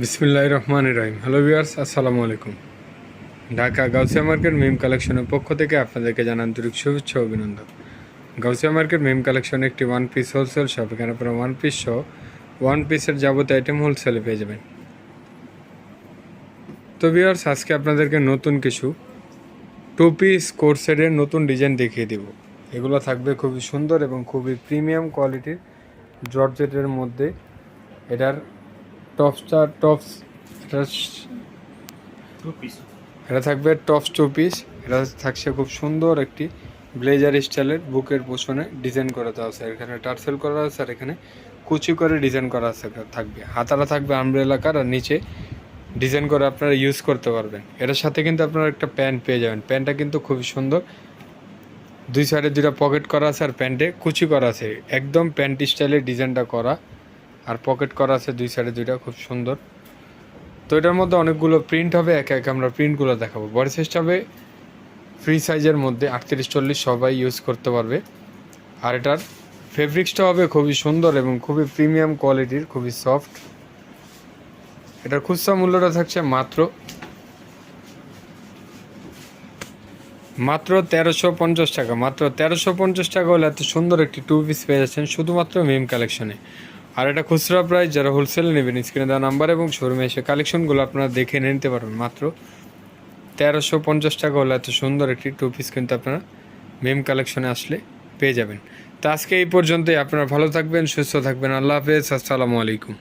বিসমিল্লাহ রহমান রহিম। Hello viewers, আসসালামু আলাইকুম। ঢাকা গাউসিয়া মার্কেট মিম কালেকশনের পক্ষ থেকে আপনাদেরকে জানান আন্তরিক শুভেচ্ছা অভিনন্দন। গাউসিয়া মার্কেট মিম কালেকশন একটি ওয়ান পিস হোলসেল শপ এখানে আপনারা ওয়ান পিস সহ ওয়ান পিসের যাবতীয় আইটেম হোলসেলে পেয়ে যাবেন। তো ভিউয়ার্স, আজকে আপনাদেরকে নতুন কিছু টু পিস কোর্সের নতুন ডিজাইন দেখিয়ে দিব। এগুলো থাকবে খুবই সুন্দর এবং খুবই প্রিমিয়াম কোয়ালিটির জর্জেটের মধ্যে। এটার টপসটা টপস এটা এটা থাকবে টপস টু পিস এটা থাকছে খুব সুন্দর একটি ব্লেজার স্টাইলের বুকের পোষণে ডিজাইন করা আছে। এখানে টার্সেল করা আছে আর এখানে কুচি করে ডিজাইন করা আছে থাকবে। হাতারা থাকবে আমব্রেলা কার আর নিচে ডিজাইন করে আপনারা ইউজ করতে পারবেন। এটার সাথে কিন্তু আপনারা একটা প্যান্ট পেয়ে যাবেন। প্যান্টটা কিন্তু খুবই সুন্দর। দুই সাইডে দুটা পকেট করা আছে আর প্যান্টে কুচি করা আছে। একদম প্যান্ট স্টাইলের ডিজাইনটা করা। আর পকেট করা আছে দুই সাইডে দুইটা, খুব সুন্দর। তো এটার মধ্যে অনেকগুলো প্রিন্ট হবে, একে একে আমরা প্রিন্টগুলো দেখাবো। বডি সাইজটা হবে ফ্রি সাইজের মধ্যে, আটত্রিশ, চল্লিশ সবাই ইউজ করতে পারবে। আর এটার ফেব্রিক্সটা হবে খুবই সুন্দর এবং খুবই প্রিমিয়াম কোয়ালিটির খুবই সফট এটার খুচরা মূল্যটা থাকছে মাত্র মাত্র তেরোশো পঞ্চাশ টাকা। মাত্র তেরোশো পঞ্চাশ টাকা হলে এত সুন্দর একটি টু পিস পেয়ে যাচ্ছেন শুধুমাত্র মিম কালেকশনে আর এটা খুচরা প্রাইস, যারা হোলসেলে নেবেন স্ক্রিনে দেওয়া নাম্বার এবং শোরুমে এসে কালেকশনগুলো আপনারা দেখে নিতে পারবেন মাত্র। তেরোশো পঞ্চাশ টাকা হলে এত সুন্দর একটি টু পিস কিন্তু আপনারা মেম কালেকশনে আসলে পেয়ে যাবেন। তো আজকে এই পর্যন্তই, আপনারা ভালো থাকবেন, সুস্থ থাকবেন, আল্লাহ হাফেজ, আসসালামু আলাইকুম।